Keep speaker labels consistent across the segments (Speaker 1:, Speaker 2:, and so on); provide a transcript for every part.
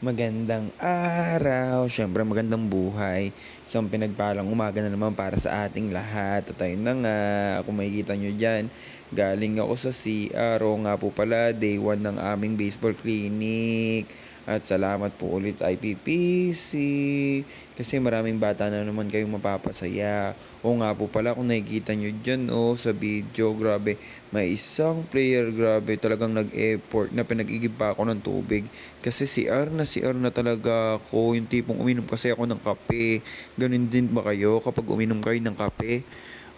Speaker 1: Magandang araw, syempre magandang buhay. Isang pinagpalang umaga na naman para sa ating lahat. At ayun na nga, kung makikita nyo dyan, galing ako sa CR. O nga po pala, day 1 ng aming baseball clinic. At salamat po ulit IPPC. Kasi maraming bata na naman kayong mapapasaya. O nga po pala, kung nakikita nyo dyan, oh, sa video, grabe, may isang player, grabe, talagang nag-effort na pinag-igib pa ako ng tubig. Kasi CR na CR na talaga ako. Yung tipong uminom kasi ako ng kape. Ganun din ba kayo kapag uminom kayo ng kape?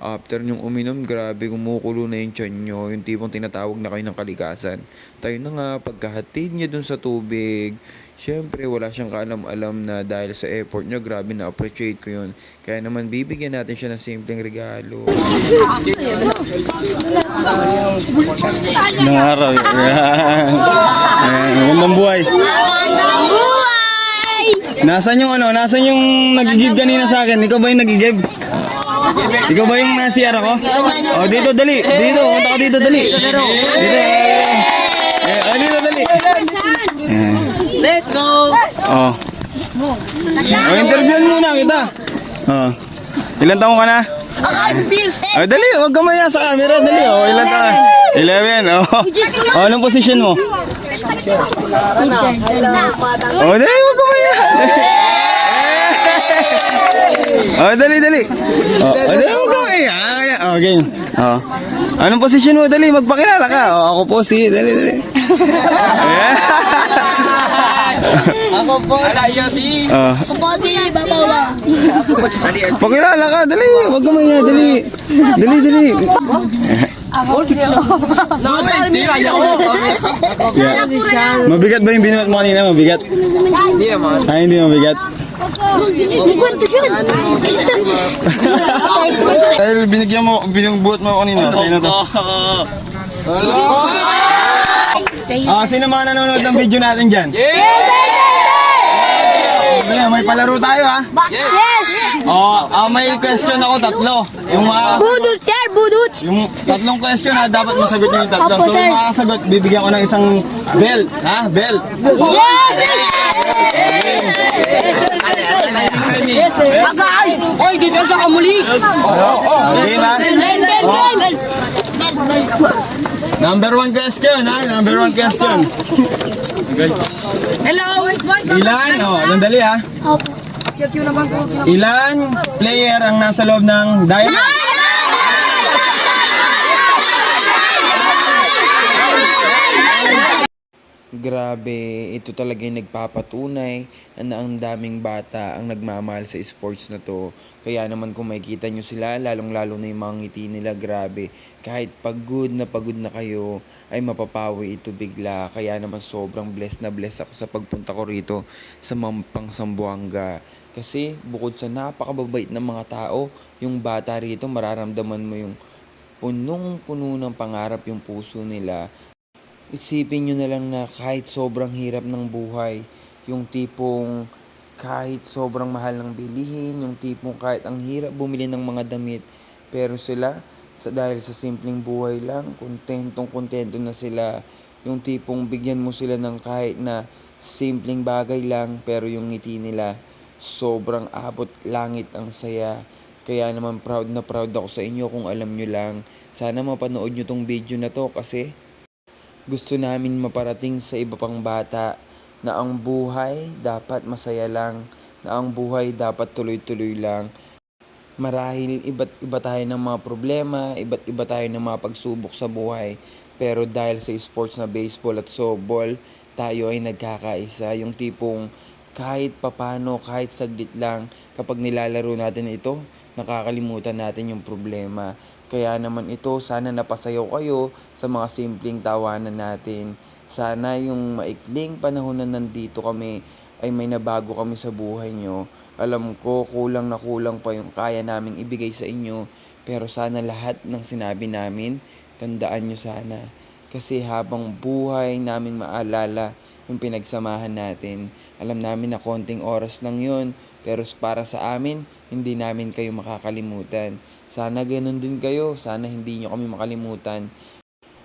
Speaker 1: After nyong uminom, grabe, kumukulo na yung tiyan nyo. Yung tipong tinatawag na kayo ng kalikasan. Tayo na nga, pagkahatid niya dun sa tubig, syempre wala siyang kaalam-alam na dahil sa effort niya, grabe na appreciate ko yun. Kaya naman, bibigyan natin siya ng simpleng regalo.
Speaker 2: Ng araw. Ayan, magandang buhay.
Speaker 3: Buhay!
Speaker 2: Nasaan yung ano? Nasaan yung nagigib kanina sa akin? Ikaw ba yung nagigib? Ikaw ba yung nasiyar ako? Oh, dito, dali. Dito, punta ka dito, dali. Dito. Eh, oh, dito, dali.
Speaker 4: Let's go!
Speaker 2: Oh. Oh, interviewin muna kita. Oh. Ilan taong ka na? Oh, dali, huwag ka maya sa camera, dali. Oh, ilan taon? 11, oh. Oh, anong position mo? Oh, dali, huwag ka maya. Oh, dali, dali. Oh, oh dali, huwag ka maya. Oh, ganyan. Oh. Anong position mo? Dali, magpakilala ka. Oh, ako po si, dali, dali.
Speaker 4: Ako po. Alayo si...
Speaker 2: Oh.
Speaker 3: Kapagi, babawa.
Speaker 2: Pakilala ka, dali. Huwag ka maya, dali. Dali, dali.
Speaker 4: Ako.
Speaker 2: Mabigat ba yung binuhat mo kanina? Mabigat?
Speaker 4: Hindi naman.
Speaker 2: Ay, hindi mabigat.
Speaker 3: Hindi kwento siya.
Speaker 2: Dahil binigyan mo, binungbuhat mo ako kanina. Sa'yo na to. Ah, sino mga nanonood ng video natin dyan? Yeah! may palaro tayo ha.
Speaker 3: Yes!
Speaker 2: Oh, ah, may question ako tatlo. Yung mga
Speaker 3: Budut, sir, budut.
Speaker 2: yung tatlong question ha, dapat masagot niyo yung tatlo.
Speaker 3: Opo,
Speaker 2: So
Speaker 3: sir.
Speaker 2: yung makakasagot, bibigyan ko ng isang belt, ha? Belt.
Speaker 3: Yes! Agay!
Speaker 4: Oy, dito sa kamuli!
Speaker 2: Okay na?
Speaker 3: Bel, bel, bel.
Speaker 2: Number one question ha, number one question.
Speaker 4: Hello!
Speaker 2: Ilan, oh, nandali ha. Ilan player ang nasa loob ng diamond?
Speaker 1: Grabe, ito talaga yung nagpapatunay na ang daming bata ang nagmamahal sa sports na to. Kaya naman kung makikita nyo sila, lalong-lalo na yung mga ngiti nila, grabe. Kahit pagod na pagod na kayo, ay mapapawi ito bigla. Kaya naman sobrang blessed na blessed ako sa pagpunta ko rito sa Mampang Sambuanga. Kasi bukod sa napakababait ng mga tao, yung bata rito mararamdaman mo yung punong-puno ng pangarap yung puso nila Isipin nyo na lang na kahit sobrang hirap ng buhay, yung tipong kahit sobrang mahal ng bilihin, yung tipong kahit ang hirap bumili ng mga damit, pero sila, sa, dahil sa simpleng buhay lang, kontentong kontento na sila, yung tipong bigyan mo sila ng kahit na simpleng bagay lang, pero yung ngiti nila, sobrang abot langit ang saya. Kaya naman proud na proud ako sa inyo kung alam nyo lang. Sana mapanood nyo tong video na to kasi gusto namin maparating sa iba pang bata na ang buhay dapat masaya lang, na ang buhay dapat tuloy-tuloy lang. Marahil iba't iba tayo ng mga problema, iba't iba tayo ng mga pagsubok sa buhay. Pero dahil sa sports na baseball at softball, tayo ay nagkakaisa. Yung tipong kahit papano, kahit saglit lang, kapag nilalaro natin ito, nakakalimutan natin yung problema. Kaya naman ito, sana napasayaw kayo sa mga simpleng tawanan natin. Sana yung maikling panahon na nandito kami ay may nabago kami sa buhay nyo. Alam ko, kulang na kulang pa yung kaya naming ibigay sa inyo. Pero sana lahat ng sinabi namin, tandaan nyo sana. Kasi habang buhay naming maalala yung pinagsamahan natin. Alam namin na konting oras lang yun. Pero para sa amin, hindi namin kayo makakalimutan. Sana ganun din kayo. Sana hindi nyo kami makalimutan.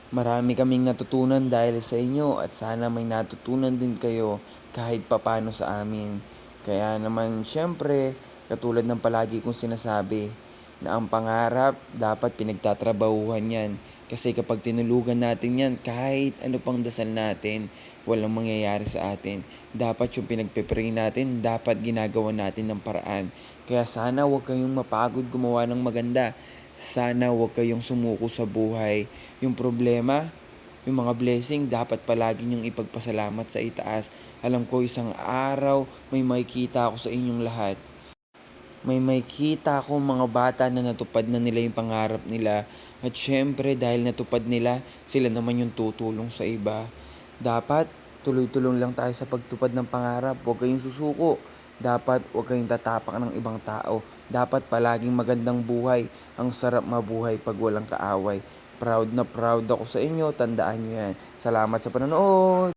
Speaker 1: Marami kaming natutunan dahil sa inyo at sana may natutunan din kayo kahit papano sa amin. Kaya naman syempre, katulad ng palagi kong sinasabi, na ang pangarap dapat pinagtatrabahuhan yan. Kasi kapag tinulugan natin yan, kahit ano pang dasal natin, walang mangyayari sa atin. Dapat yung pinagpipray natin, dapat ginagawa natin ng paraan. Kaya sana huwag kayong mapagod gumawa ng maganda. Sana huwag kayong sumuko sa buhay. Yung problema, yung mga blessing, dapat palagi niyong ipagpasalamat sa itaas. Alam ko isang araw may makikita ako sa inyong lahat. May makikita ako mga bata na natupad na nila yung pangarap nila. At syempre dahil natupad nila, sila naman yung tutulong sa iba. Dapat tuloy-tulong lang tayo sa pagtupad ng pangarap. Huwag kayong susuko. Dapat huwag kayong tatapak ng ibang tao. Dapat palaging magandang buhay. Ang sarap mabuhay pag walang kaaway. Proud na proud ako sa inyo. Tandaan nyo yan. Salamat sa panonood!